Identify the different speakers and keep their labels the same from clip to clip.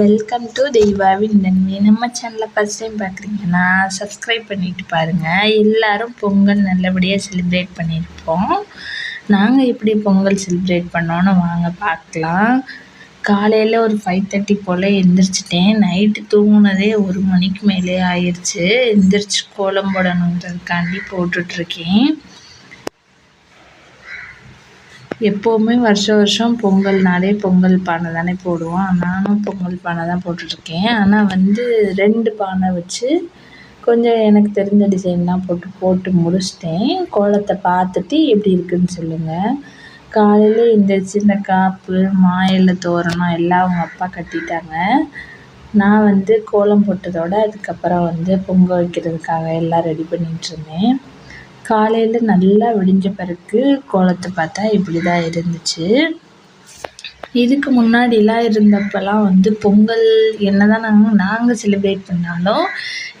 Speaker 1: Welcome to தெய்வாவின் நன்மை நம்ம சேனலை ஃபஸ்ட் டைம் பார்க்குறீங்கன்னா சப்ஸ்கிரைப் பண்ணிட்டு பாருங்கள் எல்லாரும் பொங்கல் நல்லபடியாக செலிப்ரேட் பண்ணியிருப்போம். நாங்கள் எப்படி பொங்கல் செலிப்ரேட் பண்ணோன்னு வாங்க பார்க்கலாம். காலையில் ஒரு ஃபைவ் தேர்ட்டி போல் எந்திரிச்சிட்டேன். நைட்டு தூங்கினதே ஒரு மணிக்கு மேலே ஆயிடுச்சு எந்திரிச்சு கோலம் போடணுங்கிறதுக்காண்டி போட்டுட்ருக்கேன். எப்போவுமே வருஷம் வருஷம் பொங்கல்னாலே பொங்கல் பானை தானே போடுவோம். நானும் பொங்கல் பானை தான் போட்டுட்ருக்கேன். ஆனால் வந்து ரெண்டு பானை வச்சு கொஞ்சம் எனக்கு தெரிஞ்ச டிசைன்லாம் போட்டு போட்டு முடிச்சிட்டேன். கோலத்தை பார்த்துட்டு எப்படி இருக்குன்னு சொல்லுங்கள் காலையில் எந்திரிச்சு இந்த காப்பு மா இலை தோரணம் எல்லாம் அவங்க அப்பா கட்டிட்டாங்க. நான் வந்து கோலம் போட்டதோட அதுக்கப்புறம் வந்து பொங்கல் வைக்கிறதுக்காக எல்லாம் ரெடி பண்ணிகிட்ருந்தேன் காலையில் நல்லா விடிஞ்ச பிறகு கோலத்தை பார்த்தா இப்படி தான் இருந்துச்சு. இதுக்கு முன்னாடிலாம் இருந்தப்போலாம் வந்து பொங்கல் என்ன தான் நாங்கள் நாங்கள் செலிப்ரேட் பண்ணாலும்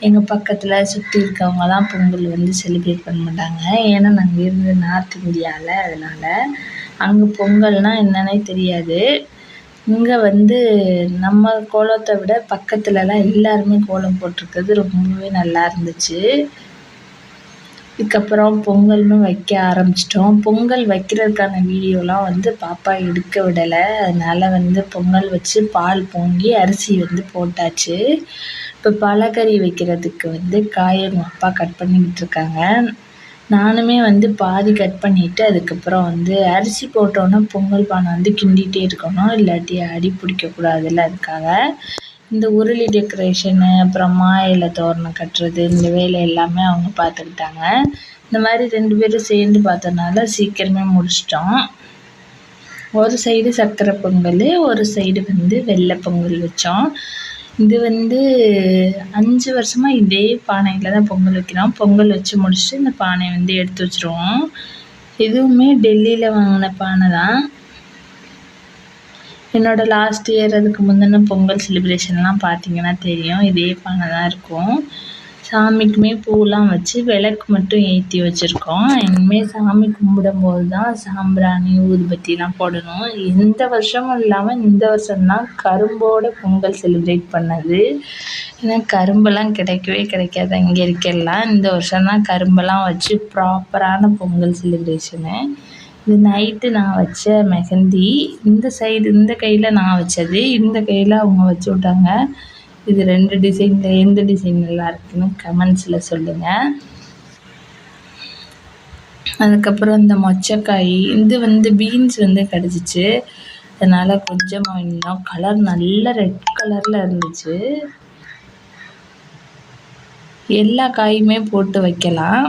Speaker 1: எங்கள் பக்கத்தில் சுற்றி இருக்கவங்கலாம் பொங்கல் வந்து செலிப்ரேட் பண்ண மாட்டாங்க. ஏன்னா நாங்கள் இருந்து நார்த் இந்தியாவில் அதனால் அங்கே பொங்கல்னால் என்னன்னே தெரியாது. இங்கே வந்து நம்ம கோலத்தை விட பக்கத்துலலாம் எல்லாருமே கோலம் போட்டிருக்கிறது ரொம்பவே நல்லா இருந்துச்சு. இதுக்கப்புறம் பொங்கல்னு வைக்க ஆரம்பிச்சிட்டோம். பொங்கல் வைக்கிறதுக்கான வீடியோலாம் வந்து பாப்பா எடுக்க விடலை. அதனால் வந்து பொங்கல் வச்சு பால் பொங்கி அரிசி வந்து போட்டாச்சு. இப்போ பலகறி வைக்கிறதுக்கு வந்து காய் எங்கள் அப்பா கட் பண்ணிக்கிட்டு இருக்காங்க. நானுமே வந்து பாதி கட் பண்ணிவிட்டு அதுக்கப்புறம் வந்து அரிசி போட்டோன்னே பொங்கல் பானை வந்து கிண்டிகிட்டே இருக்கணும். இல்லாட்டி அடி பிடிக்கக்கூடாதுல்ல அதுக்காக. இந்த உருளி டெக்கரேஷனு அப்புறம் மாயில இலை தோரணம் கட்டுறது இந்த வேலை எல்லாமே அவங்க பார்த்துக்கிட்டாங்க. இந்த மாதிரி ரெண்டு பேரும் சேர்ந்து பார்த்தனால சீக்கிரமே முடிச்சிட்டோம். ஒரு சைடு சர்க்கரை பொங்கல் ஒரு சைடு வந்து வெள்ளை பொங்கல் வச்சோம். இது வந்து அஞ்சு வருஷமாக இதே பானையில் தான் பொங்கல் வைக்கிறோம். பொங்கல் வச்சு முடிச்சுட்டு இந்த பானையை வந்து எடுத்து வச்சுருவோம். இதுவுமே டெல்லியில் வாங்கின பானை தான். என்னோடய லாஸ்ட் இயர் அதுக்கு முந்தின பொங்கல் செலிப்ரேஷன்லாம் பார்த்தீங்கன்னா தெரியும். இதே பானை தான் இருக்கும். சாமிக்குமே பூவெலாம் வச்சு விளக்கு மட்டும் ஏற்றி வச்சுருக்கோம். இனிமேல் சாமி கும்பிடும்போது தான் சாம்பிராணி ஊதுபத்திலாம் போடணும். எந்த வருஷமும் இல்லாமல் இந்த வருஷம்தான் கரும்போட பொங்கல் செலிப்ரேட் பண்ணது. ஏன்னா கரும்பெல்லாம் கிடைக்கவே கிடைக்காது. இங்கே இருக்கலாம் இந்த வருஷம்தான் கரும்பெல்லாம் வச்சு ப்ராப்பரான பொங்கல் செலிப்ரேஷனு இது நைட்டு நான் வச்ச மெஹந்தி. இந்த சைடு இந்த கையில் நான் வச்சது. இந்த கையில் அவங்க வச்சு விட்டாங்க. இது ரெண்டு டிசைனில் எந்த டிசைன் நல்லா இருக்குன்னு கமெண்ட்ஸில் சொல்லுங்கள் அதுக்கப்புறம் இந்த மொச்சக்காய் இது வந்து பீன்ஸ் வந்து கிடச்சிச்சு. அதனால் கொஞ்சமாக வாங்கினோம் கலர் நல்ல ரெட் கலரில் இருந்துச்சு. எல்லா காயுமே போட்டு வைக்கலாம்.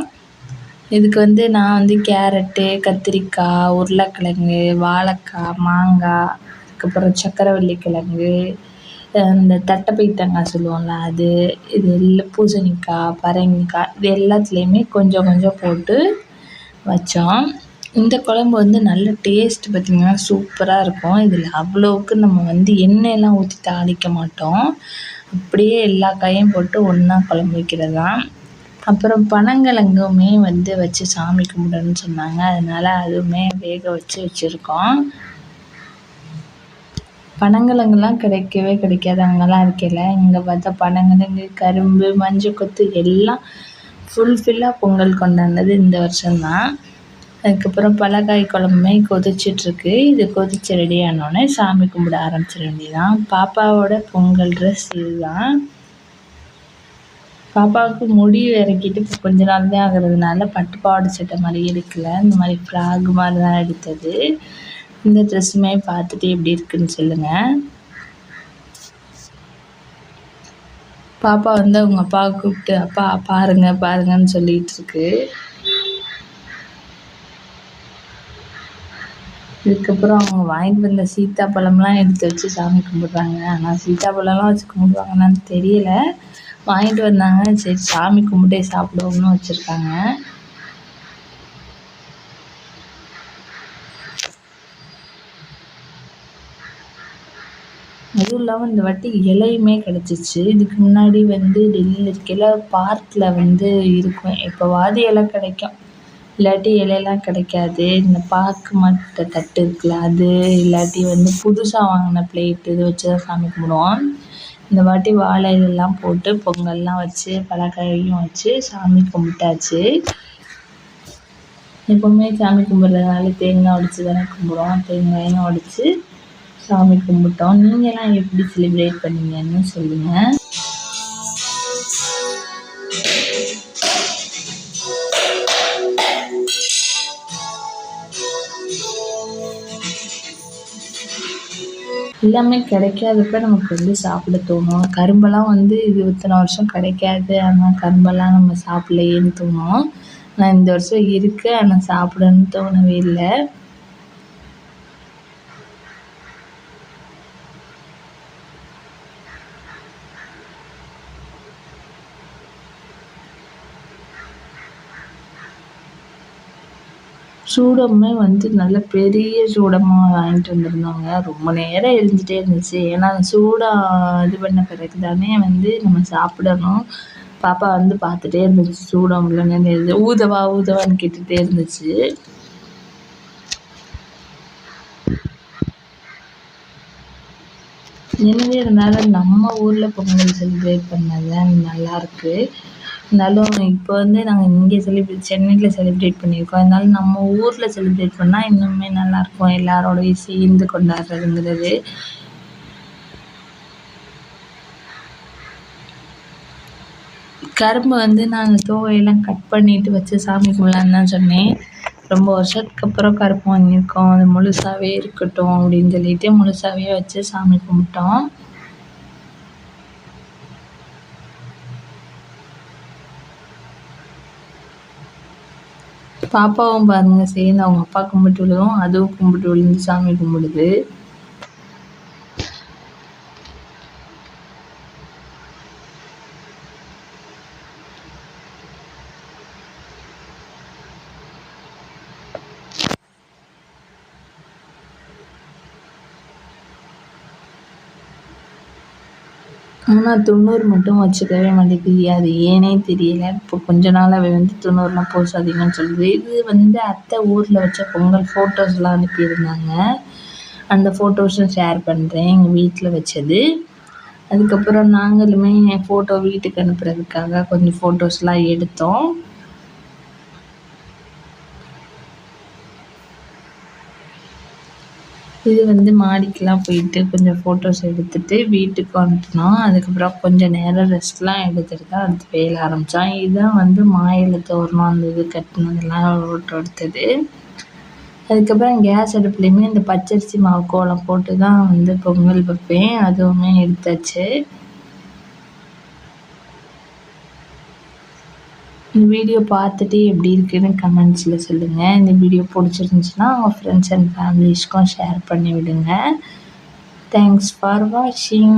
Speaker 1: இதுக்கு வந்து நான் வந்து கேரட்டு கத்திரிக்காய் உருளைக்கிழங்கு வாழைக்காய் மாங்காய் அதுக்கப்புறம் சக்கரவள்ளி கிழங்கு இந்த தட்டைப்பை தேங்காய் சொல்லுவோம்ல அது இது எல்லாம் பூசணிக்காய் பரங்கிக்காய் இது எல்லாத்துலேயுமே கொஞ்சம் கொஞ்சம் போட்டு வச்சோம். இந்த குழம்பு வந்து நல்ல டேஸ்ட் பார்த்திங்கன்னா சூப்பராக இருக்கும். இதில் அவ்வளோவுக்கு நம்ம வந்து எண்ணெயெல்லாம் ஊற்றி தாளிக்க மாட்டோம். அப்படியே எல்லா காயும் போட்டு ஒன்றா குழம்பு வைக்கிறது தான் அப்புறம் பனங்கிழங்குமே வந்து வச்சு சாமி கும்பிடணும்னு சொன்னாங்க. அதனால் அதுவுமே வேக வச்சு வச்சுருக்கோம். பனங்கிழங்குலாம் கிடைக்கவே கிடைக்காது. அங்கெல்லாம் இருக்கையில் இங்கே பார்த்தா பனங்கிழங்கு கரும்பு மஞ்சள் கொத்து எல்லாம் ஃபுல்ஃபில்லாக பொங்கல் கொண்டாடினது இந்த வருஷம்தான். அதுக்கப்புறம் பலகாய் குழம்புமே கொதிச்சிட்ருக்கு. இது கொதித்து ரெடி ஆனோடனே சாமி கும்பிட ஆரம்பிச்சிட வேண்டியதுதான். பாப்பாவோட பொங்கல் ட்ரெஸ் இதுதான். பாப்பாவுக்கு முடி இறக்கிட்டு இப்போ கொஞ்ச நாள் தான் ஆகிறதுனால பட்டு பாவாடை சட்டை மாதிரி எடுக்கல. இந்த மாதிரி ஃப்ராக் மாதிரி தான் எடுத்தது. இந்த ட்ரெஸ்ஸுமே பார்த்துட்டு எப்படி இருக்குன்னு சொல்லுங்கள் பாப்பா வந்து அவங்க அப்பாவை கூப்பிட்டு அப்பா பாருங்க பாருங்கன்னு சொல்லிட்டு இருக்கு. இதுக்கப்புறம் அவங்க வாங்கிட்டு வந்த சீத்தாப்பழம்லாம் எடுத்து வச்சு சாமி கும்பிட்றாங்க. ஆனால் சீத்தாப்பழம்லாம் வச்சு கும்பிடுவாங்கன்னு தெரியல. வாங்கிட்டு வந்தாங்க. சரி சாமி கும்பிட்டே சாப்பிடுவோம்னு வச்சுருக்காங்க. அதுவும் இல்லாமல் இந்த வாட்டி இலையுமே கிடச்சிச்சு. இதுக்கு முன்னாடி வந்து டெல்லியில் இருக்கையில் பார்க்கில் வந்து இருக்கும். இப்போ வாதி இலை கிடைக்கும். இல்லாட்டி இலையெல்லாம் கிடைக்காது. இந்த பாக்கு மட்ட தட்டு இருக்குல்ல அது இல்லாட்டி வந்து புதுசாக வாங்கின பிளேட்டு இது வச்சு தான் சாமி கும்பிடுவோம். இந்த வாட்டி வாழை இலையெல்லாம் போட்டு பொங்கல்லாம் வச்சு பலகாயும் வச்சு சாமி கும்பிட்டாச்சு. எப்போவுமே சாமி கும்பிட்றதுனால தேங்காய் உடைச்சி தானே கும்பிடுவோம். தேங்காயும் உடைச்சி சாமி கும்பிட்டோம். நீங்கள்லாம் எப்படி செலிப்ரேட் பண்ணீங்கன்னு சொல்லுங்கள் எல்லாமே கிடைக்காதப்ப நமக்கு வந்து சாப்பிட தோணும். கரும்பெல்லாம் வந்து இது இத்தனை வருஷம் கிடைக்காது. ஆனால் கரும்பெல்லாம் நம்ம சாப்பிட்லையேன்னு தோணும். ஆனால் இந்த வருஷம் இருக்குது ஆனால் சாப்பிடணுன்னு தோணவே இல்லை. சூடமே வந்து நல்ல பெரிய சூடமாக வாங்கிட்டு வந்திருந்தாங்க. ரொம்ப நேரம் எரிஞ்சிட்டே இருந்துச்சு. ஏன்னா சூடாக இது பண்ண பிறகு தானே வந்து நம்ம சாப்பிடணும். பாப்பா வந்து பார்த்துட்டே இருந்துச்சு. சூடம் இல்லைன்னு நேரம் ஊதவா ஊதவான்னு கேட்டுகிட்டே இருந்துச்சு. என்னவே இருந்தாலும் நம்ம ஊரில் பொங்கல் செலிப்ரேட் பண்ணது நல்லாயிருக்கு இருந்தாலும் இப்போ வந்து நாங்கள் இங்கே செலிப்ரேட் சென்னையில் செலிப்ரேட் பண்ணியிருக்கோம். இருந்தாலும் நம்ம ஊரில் செலிப்ரேட் பண்ணால் இன்னுமே நல்லாயிருக்கும். எல்லாரோடையும் சேர்ந்து கொண்டாடுறதுங்கிறது. கரும்பு வந்து நான் தோகையெல்லாம் கட் பண்ணிட்டு வச்சு சாமி கும்பிடலான்னு தான் சொன்னேன். ரொம்ப வருஷத்துக்கு அப்புறம் கரும்பு வாங்கியிருக்கோம். அது முழுசாகவே இருக்கட்டும் அப்படின்னு சொல்லிட்டு முழுசாகவே வச்சு சாமி கும்பிட்டோம். பாப்பாவும் பாருங்கள் சேர்ந்து அவங்க அப்பா கும்பிட்டு விழுவும் அதுவும் கும்பிட்டு விழுந்து சாமி கும்பிடுது. ஆனால் தொண்ணூறு மட்டும் வச்சுக்கவே மாட்டேங்குது. அது ஏனே தெரியல. இப்போ கொஞ்ச நாளாகவே வந்து தொண்ணூறுலாம் பூசாதீங்கன்னு சொல்லுது. இது வந்து அத்தை ஊரில் வச்ச பொங்கல் ஃபோட்டோஸ்லாம் அனுப்பியிருந்தாங்க. அந்த ஃபோட்டோஸும் ஷேர் பண்ணுறேன் எங்கள் வீட்டில் வச்சது. அதுக்கப்புறம் நாங்களுமே ஃபோட்டோ வீட்டுக்கு அனுப்புறதுக்காக கொஞ்சம் ஃபோட்டோஸ்லாம் எடுத்தோம். இது வந்து மாடிக்கெலாம் போயிட்டு கொஞ்சம் ஃபோட்டோஸ் எடுத்துகிட்டு வீட்டுக்கு வந்துட்டோம். அதுக்கப்புறம் கொஞ்சம் நேரம் ரெஸ்ட்லாம் எடுத்துகிட்டு தான் அடுத்து வேலை ஆரம்பித்தோம் இதுதான் வந்து மாயிலை தோரணம் அந்த இது கட்டினதெல்லாம் ஃபோட்டோ எடுத்தது அதுக்கப்புறம் கேஸ் அடுப்புலேயுமே இந்த பச்சரிசி மாவு கோலம் போட்டு தான் வந்து பொங்கல் வைப்பேன். அதுவுமே எடுத்தாச்சு. இந்த வீடியோ பார்த்துட்டு எப்படி இருக்குன்னு கமெண்ட்ஸில் சொல்லுங்கள் இந்த வீடியோ பிடிச்சிருந்துச்சின்னா உங்கள் ஃப்ரெண்ட்ஸ் அண்ட் ஃபேமிலிஸ்க்கும் ஷேர் பண்ணி விடுங்க தேங்க்ஸ் ஃபார் வாட்சிங்